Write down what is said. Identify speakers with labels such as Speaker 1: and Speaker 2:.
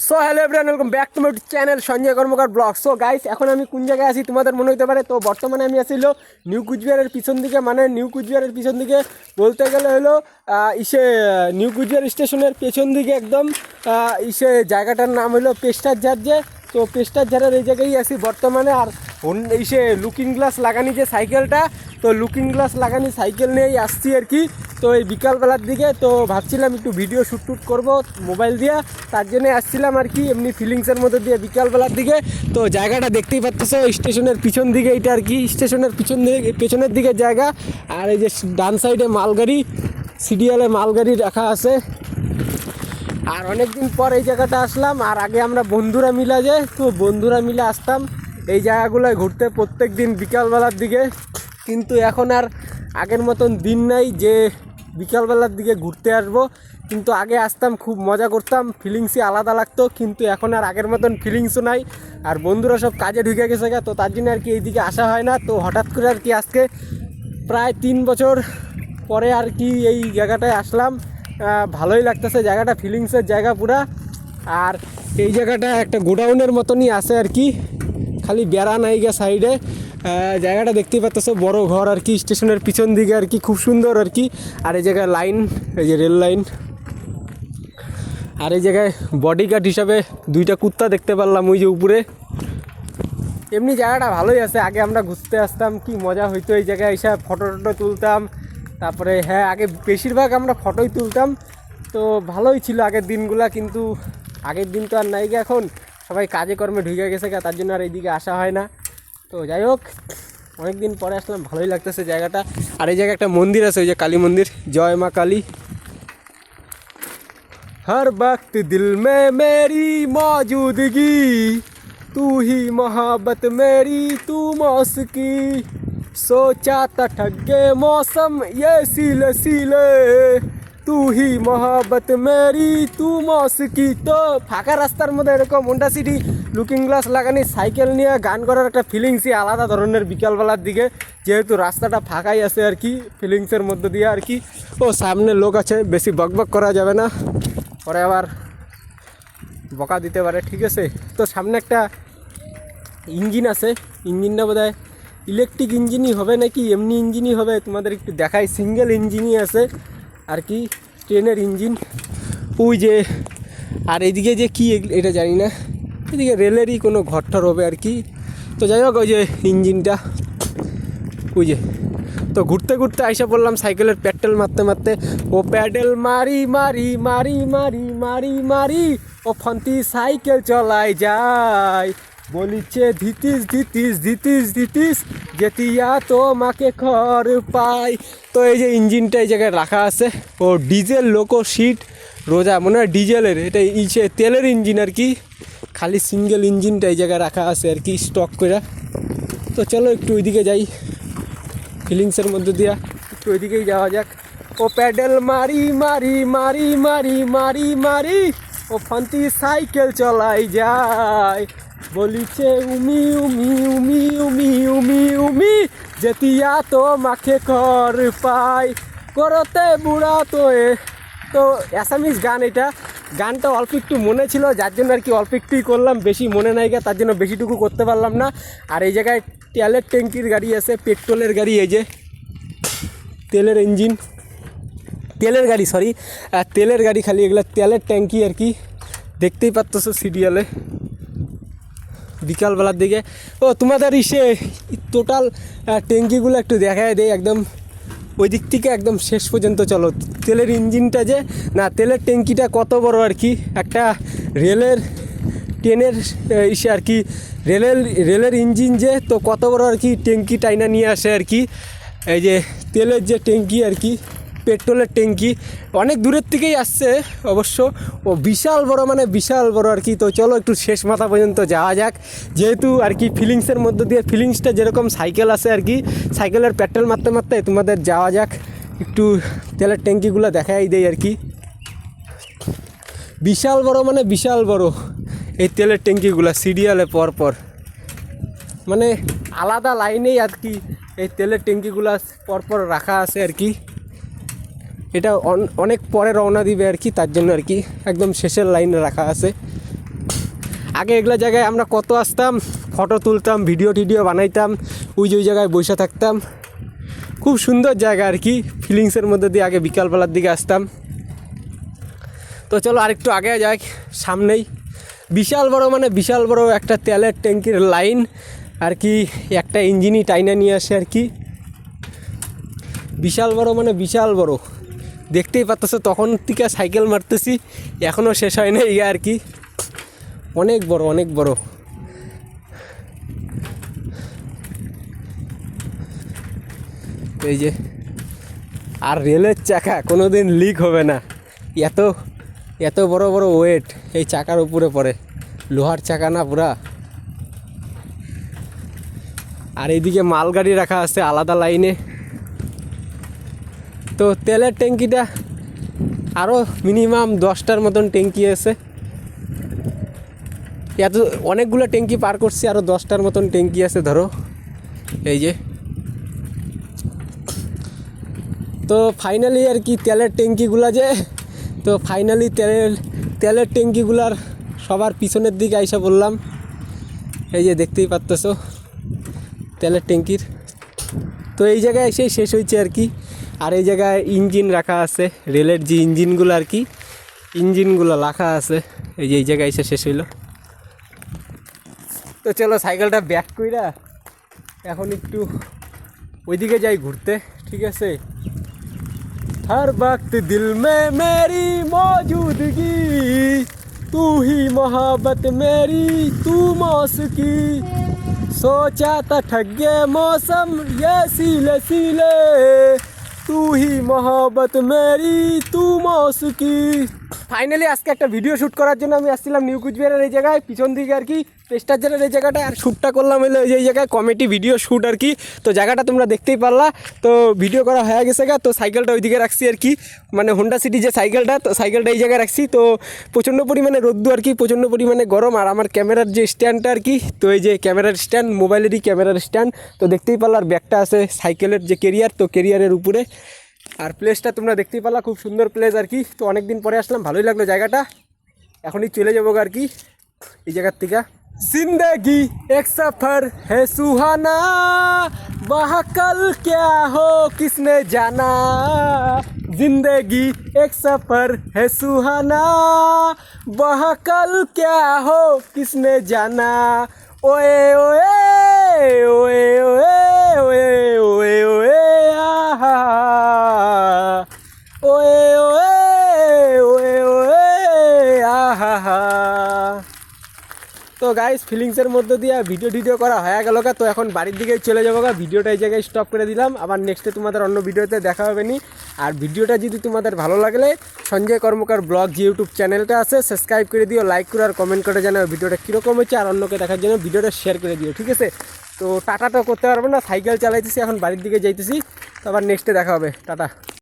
Speaker 1: So hello everyone welcome back to my channel Sanjay Karmakar blog so guys এখন আমি কোন জায়গায় আছি তোমাদের মনে হতে পারে? তো বর্তমানে আমি আসিল নিউ কুচবিহারের পিছন দিকে মানে নিউ কুচবিহারের পিছন দিকে বলতে গেলে হলো ইসে নিউ কুচবিহার স্টেশনের পেছন দিকে একদম ইসে জায়গাটার নাম হলো পেস্টার ঝাড় তো পেস্টার ঝাড়ের এই জায়গায় আছি বর্তমানে, আর এই সে লুকিং গ্লাস লাগানি যে সাইকেলটা তো লুকিং গ্লাস লাগানি সাইকেল নিয়েই আসছি আর কি। তো এই বিকালবেলার দিকে, তো ভাবছিলাম একটু ভিডিও শ্যুট টুট করব মোবাইল দিয়ে, তার জন্য আসছিলাম আর কি, এমনি ফিলিংসের মধ্যে দিয়ে বিকালবেলার দিকে। তো জায়গাটা দেখতেই পাচ্ছ স্টেশনের পিছন দিকে এটা আর কি, স্টেশনের পিছন দিকে, পেছনের দিকে জায়গা, আর এই যে ডান সাইডে মালগাড়ি সিরিয়ালে মালগাড়ি রাখা আছে। আর অনেক দিন পর এই জায়গাটা আসলাম, আর আগে আমরা বন্ধুরা মিলে যে, তো বন্ধুরা মিলে আসতাম। এই জায়গাগুলোয় ঘুরতে প্রত্যেক দিন বিকালবেলার দিকে। কিন্তু এখন আর আগের মতন দিন নাই যে বিকালবেলার দিকে ঘুরতে আসব। কিন্তু আগে আসতাম, খুব মজা করতাম ফিলিংসই আলাদা লাগতো। কিন্তু এখন আর আগের মতন ফিলিংসও নাই। আর বন্ধুরা সব কাজে ঢুকে গেছে গা, তো তার জন্য আর কি এইদিকে আসা হয় না। তো হঠাৎ করে আর কি আজকে প্রায় তিন বছর পরে আর কি এই জায়গাটায় আসলাম। ভালোই লাগতেছে, জায়গাটা ফিলিংসের জায়গা পুরা। আর এই জায়গাটা একটা গোডাউনের মতনই আছে আর কি। খালি বেড়া নাই গা সাইডে জায়গাটা দেখতেই পাচ্ছ বড় ঘর আর কি, স্টেশনের পিছন দিকে আর কি, খুব সুন্দর আর কি। আর এই জায়গায় লাইন এই যে রেল লাইন আর এই জায়গায় বডিগার্ড হিসাবে দুইটা কুত্তা দেখতে পারলাম ওই যে উপরে। এমনি জায়গাটা ভালোই আছে, আগে আমরা ঘুরতে আসতাম, কি মজা হইতো এই জায়গায় এসে ফটো টটো তুলতাম। তারপরে হ্যাঁ আগে বেশিরভাগ আমরা ফটোই তুলতাম। তো ভালোই ছিল আগের দিনগুলা, কিন্তু আগের দিন তো আর নাই এখন। সবাই কাজে কর্মে ঢুকে গেছে তার জন্য আর এইদিকে আসা হয় না। তো যাই হোক অনেক দিন পরে আসলাম, ভালোই লাগতেছে জায়গাটা। আর এই জায়গায় একটা মন্দির আছে, ওই যে কালী মন্দির। জয় মা কালী। হর বক্ত দিল মে মেরি মৌজুদগি, তুই মহাবত মেরি তু মৌসকি सोचा था ठगे मौसम ये सीले सीले তু হি মহাবত মেরি তু মস্কি তো ফাঁকা রাস্তার মধ্যে এরকম হোন্ডা সিটি লুকিং গ্লাস লাগানি সাইকেল নিয়ে গান করার একটা ফিলিংসই আলাদা ধরনের বিকালবেলার দিকে যেহেতু রাস্তাটা ফাঁকাই আছে আর কি ফিলিংসের মধ্যে দিয়ে আর কি ও সামনে লোক আছে বেশি বকবক করা যাবে না পরে আবার বকা দিতে পারে ঠিক আছে তো সামনে একটা ইঞ্জিন আছে ইঞ্জিনটা বোধ হয় ইলেকট্রিক ইঞ্জিনই হবে নাকি? এমনি ইঞ্জিনই হবে? তোমাদের একটু দেখাই। সিঙ্গেল ইঞ্জিনই আছে। আর কি? ট্রেনের ইঞ্জিন ওই যে, আর এদিকে যে কি এটা জানি না। এদিকে রেলেরই কোনো ঘরটর হবে আর কি। তো যাই হোক, ওই যে ইঞ্জিনটা ওই যে। তো ঘুরতে ঘুরতে আইসা পড়লাম সাইকেলের প্যাডেল মারতে মারতে। ও প্যাডেল মারি মারি মারি মারি মারি মারি। ও ফন্তি সাইকেল চলাই যায়। বলিছে, ধিতিস ধিতিস ধিতিস ধিতিস, যেতিয়া তো মাকে খর পাই। তো এই যে ইঞ্জিনটা এই জায়গায় রাখা আছে। ও ডিজেল লোকো সিট, রোজা, মনে হয় ডিজেলের, এটা ইসে তেলের ইঞ্জিন আর কি। খালি সিঙ্গেল ইঞ্জিনটা এই জায়গায় রাখা আছে আর কি, স্টক করে তো চলো একটু ওইদিকে যাই, ফিলিংসের মধ্যে দিয়া। একটু ওইদিকেই যাওয়া যাক। ও প্যাডেল মারি মারি মারি মারি মারি মারি, ও ফান্তি সাইকেল চলাই যায়। বলিছে, উমি উমি উমি উমি উমি উমি, যেতিয়া তো মাখে কর পাই করতে বুড়া তো এ তো অ্যাসামিস গান এটা। গানটা অল্প একটু মনে ছিল, যার জন্য আর কি অল্প একটুই করলাম, বেশি মনে নাই তার জন্য বেশিটুকু করতে পারলাম না। আর এই জায়গায় তেলের ট্যাঙ্কির গাড়ি আছে, পেট্রোলের গাড়ি, এই যে তেলের ইঞ্জিন। তেলের গাড়ি সরি তেলের গাড়ি খালি, এগুলো তেলের ট্যাঙ্কি আর কি। দেখতেই পাচ্ছ সিরিয়ালে। বিকালবেলার দিকে। ও, তোমাদের ইসে টোটাল ট্যাঙ্কিগুলো একটু দেখায় দেয় একদম ওই দিক থেকে একদম শেষ পর্যন্ত চলো। তেলের ইঞ্জিনটা যে, না, তেলের ট্যাঙ্কিটা কত বড় আর কি, একটা রেলের ট্রেনের ইসে আর কি, রেলের রেলের ইঞ্জিন যে, তো কত বড় আর কি, ট্যাঙ্কি টাইনা নিয়ে আসে আর কি। এই যে, তেলের যে ট্যাঙ্কি আর কি পেট্রোলের ট্যাঙ্কি। অনেক দূরের থেকেই আসছে অবশ্য। ও বিশাল বড় মানে বিশাল বড় আর কি। তো চলো একটু শেষ মাথা পর্যন্ত যাওয়া যাক। যেহেতু আর কি ফিলিংসের মধ্যে দিয়ে ফিলিংসটা যেরকম সাইকেল আছে আর কি সাইকেলের পেট্রোল মারতে মারতে তোমাদের যাওয়া যাক। একটু তেলের ট্যাঙ্কিগুলো দেখাই দেয় আর কি। বিশাল বড় মানে বিশাল বড় এই তেলের ট্যাঙ্কিগুলো সিরিয়ালে পর পর। মানে আলাদা লাইনেই আর কি এই তেলের ট্যাঙ্কিগুলো পরপর রাখা আছে আর কি। এটা অন- অনেক পরে রওনা দিবে আর কি, তার জন্য আর কি। একদম শেষের লাইনে রাখা আছে। আগে এগুলো জায়গায় আমরা কত আসতাম, ফটো তুলতাম, ভিডিও টিডিও বানাইতাম, ওই যে ওই জায়গায় বসে থাকতাম। খুব সুন্দর জায়গা আর কি ফিলিংসের মধ্যে দিয়ে আগে বিকালবেলার দিকে আসতাম। তো চলো আরেকটু আগে যাই, সামনেই। বিশাল বড় মানে বিশাল বড় একটা তেলের ট্যাঙ্কির লাইন আর কি, একটা ইঞ্জিনই টাইনা নিয়ে আসে আর কি। বিশাল বড় মানে বিশাল বড়। দেখতেই পাচ্ছ তখন থেকে সাইকেল মারতেছি এখনও শেষ হয় না ইয়ে আর কি। অনেক বড় অনেক বড়। এই যে, আর রেলের চাকা কোনো দিন লিক হবে না। এত এত বড় বড় ওয়েট এই চাকার উপরে পড়ে। লোহার চাকা না পুরা। আর এইদিকে মালগাড়ি রাখা আছে আলাদা লাইনে। তো তেলের ট্যাঙ্কিটা আরও মিনিমাম দশটার মতন ট্যাঙ্কি আছে। এত অনেকগুলো ট্যাঙ্কি পার করছি আরও দশটার মতন ট্যাঙ্কি আছে, ধরো। এই যে। তো ফাইনালি আর কি তেলের ট্যাঙ্কিগুলো যে, তো ফাইনালি তেলের তেলের ট্যাঙ্কিগুলার সবার পিছনের দিকে আইসা বললাম। এই যে দেখতেই পারতেছ, তেলের ট্যাঙ্কির। তো এই জায়গায় এসেই শেষ হয়েছে আর কি আর এই জায়গায় ইঞ্জিন রাখা আছে রেলের যে ইঞ্জিনগুলো আর কি ইঞ্জিনগুলো রাখা আছে এই যে এই জায়গায় এসে শেষ হইলো তো চলো সাইকেলটা ব্যাক কইরা এখন একটু ওইদিকে যাই ঘুরতে ঠিক আছে हर वक्त दिल में मेरी मौजूदगी तू ही मोहब्बत मेरी तू मौसकी सोचा था ठगे मौसम ये सीले सीले तू ही मोहब्बत मेरी तू मौसकी ফাইনালি আজকে একটা ভিডিও শ্যুট করার জন্য আমি আসছিলাম নিউ কুচবিহারের এই জায়গায় পিছন দিকে আর কি পেস্টাজারের এই জায়গাটায় আর শ্যুটটা করলাম হলো এই যে এই জায়গায় কমেডি ভিডিও শ্যুট আর কি। তো জায়গাটা তোমরা দেখতেই পারলা। তো ভিডিও করা হয়ে গেছে গা, তো সাইকেলটা ওইদিকে রাখছি আর কি। মানে হোন্ডা সিটি যে সাইকেলটা তো সাইকেলটা এই জায়গায় রাখছি। তো প্রচণ্ড পরিমাণে রোদ্দু আর কি, প্রচণ্ড পরিমাণে গরম। আর আমার ক্যামেরার যে স্ট্যান্ডটা আর কি, তো এই যে ক্যামেরার স্ট্যান্ড মোবাইলেরই ক্যামেরার স্ট্যান্ড তো দেখতেই পারলা আর ব্যাগটা আছে সাইকেলের যে কেরিয়ার তো কেরিয়ারের উপরে। আর প্লেসটা তোমরা দেখতেই পারলা, খুব সুন্দর প্লেস আর কি। তো অনেক দিন পরে আসলাম, ভালোই লাগল জায়গাটা। এখনই চলে যাব আর কি, এই জায়গার থেকে। ज़िंदगी एक सफ़र है सुहाना। वहाँ कल क्या हो, किसने जाना? ज़िंदगी एक सफ़र है सुहाना। वहाँ कल क्या हो, किसने जाना? ओए ओए ओए ओए ओए ओए ओए, आहा। গাইস ফিলিংসের মধ্যে দিয়ে ভিডিও টিডিও করা হয়ে গেল তো এখন বাড়ির দিকে চলে যাব গা। ভিডিওটা এই জায়গায় স্টপ করে দিলাম। আবার নেক্সটে তোমাদের অন্য ভিডিওতে দেখা হবে নি। আর ভিডিওটা যদি তোমাদের ভালো লাগলে, সঞ্জয় কর্মকার ব্লগ যে ইউটিউব চ্যানেলটা আছে সাবস্ক্রাইব করে দিও লাইক করে আর কমেন্ট করে জানাও ভিডিওটা কীরকম হচ্ছে আর অন্যকে দেখার জন্য ভিডিওটা শেয়ার করে দিও, ঠিক আছে? তো টাটা তো করতে পারব না, সাইকেল চালাইতেছি, এখন বাড়ির দিকে যাইতেছি। তো আবার নেক্সটে দেখা হবে। টাটা।